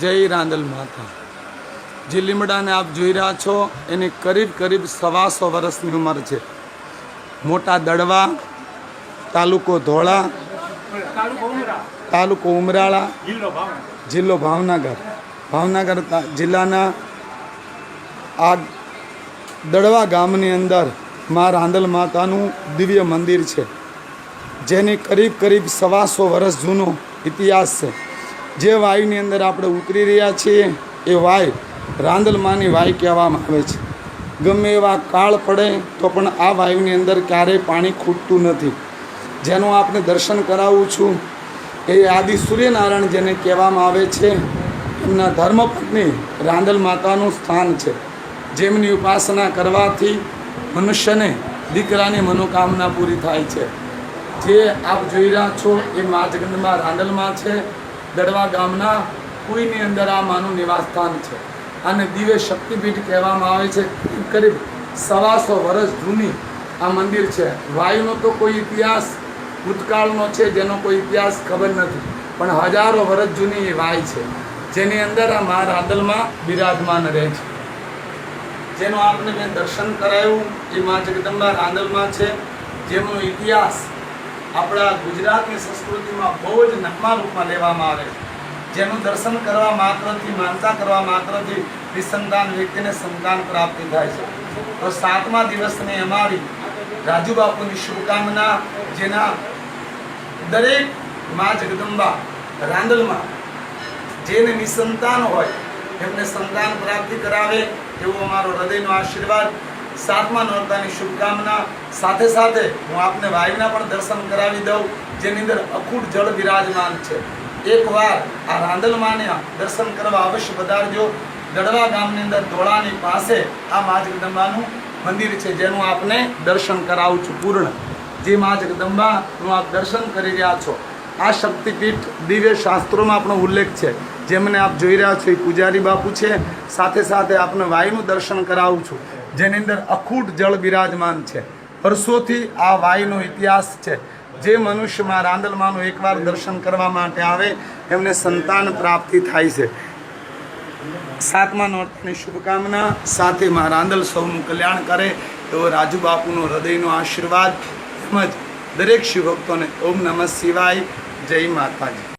જય રાંદલ માતા. જે લીમડાને આપ જોઈ રહ્યા છો, એની કરીબ કરીબ સવાસો વર્ષની ઉંમર છે. મોટા દડવા, તાલુકો ધોળા, તાલુકો ઉમરાળા, જિલ્લો ભાવનગર. ભાવનગર જિલ્લાના આ દડવા ગામની અંદર મા રાંદલ માતાનું દિવ્ય મંદિર છે, જેની કરીબ કરીબ સવાસો વર્ષ જૂનો ઇતિહાસ છે. જે વાયુની અંદર આપણે ઉતરી રહ્યા છીએ, એ વાય રાંદલમાની વાય કહેવામાં આવે છે. ગમે એવા કાળ પડે, તો પણ આ વાયુની અંદર ક્યારેય પાણી ખૂટતું નથી. જેનું આપણે દર્શન કરાવું છું, એ આદિ સૂર્યનારાયણ જેને કહેવામાં આવે છે, એમના ધર્મપત્ની રાંદલ માતાનું સ્થાન છે. જેમની ઉપાસના કરવાથી મનુષ્યને દીકરાની મનોકામના પૂરી થાય છે. જે આપ જોઈ રહ્યા છો, એ મા રાંદલમાં છે. દડવા ગામના કુઈની અંદર આ માનું નિવાસસ્થાન છે. અને દિવ્ય શક્તિપીઠ કહેવામાં આવે છે. કરીબ સવાસો વર્ષ જૂની આ મંદિર છે. વાયુનો તો કોઈ ઇતિહાસ, ભૂતકાળનો છે જેનો કોઈ ઇતિહાસ ખબર નથી. પણ હજારો વર્ષ જૂની એ વાય છે. જેની અંદર આ મા રાદલમાં બિરાજમાન રહે છે. જેનું આપને મેં દર્શન કરાયું એ મા જગદંબા રાંદલમાં છે. જેમનો ઇતિહાસ આપણા ગુજરાતની સંસ્કૃતિમાં બહુ જ નકમા રૂપમાં લેવામાં આવે. છે જેનું દર્શન કરવા માત્રથી, માનતા કરવા માત્રથી નિસંતાન વ્યક્તિને સંતાન પ્રાપ્તિ થાય છે. તો સાતમા દિવસની અમારી રાજુ બાપુની શુભકામના, જેના દરેક મા જગદંબા રાંદલમાં જેને નિસંતાન હોય, એમને સંતાન પ્રાપ્તિ કરાવે, એવો અમારો હૃદયનો આશીર્વાદ સાતમા નોરતાની શુભકામના. સાથે સાથે હું આપને વાયુના પણ દર્શન કરાવી દઉં, જેની અંદર અખૂટ જળ વિરાજમાન છે. એકવાર આ રાંદલમાને દર્શન કરવા અવશ્ય પધારજો. દડવા ગામની અંદર ધોળાની પાસે આ મા જગદંબાનું મંદિર છે, જેનું આપને દર્શન કરાવું છું પૂર્ણ. જે મા જગદંબાનું આપ દર્શન કરી રહ્યા છો. આ શક્તિપીઠ દિવ્ય શાસ્ત્રોમાં આપણો ઉલ્લેખ છે. જેમને આપ જોઈ રહ્યા છો, એ પૂજારી બાપુ છે. સાથે સાથે આપને વાયુનું દર્શન કરાવું છું. જેની અંદર અખૂટ જળ બિરાજમાન છે. વર્ષોથી આ વાયુનો ઇતિહાસ છે. જે મનુષ્યમાં રાંદલમાનું એકવાર દર્શન કરવા માટે આવે, એમને સંતાન પ્રાપ્તિ થાય છે. સાતમા નોટની શુભકામના, સાથે મા રાંદલ સૌનું કલ્યાણ કરે, એવો રાજુ બાપુનો હૃદયનો આશીર્વાદ, તેમજ દરેક શિવભક્તોને ઓમ નમઃ શિવાય, જય માતાજી.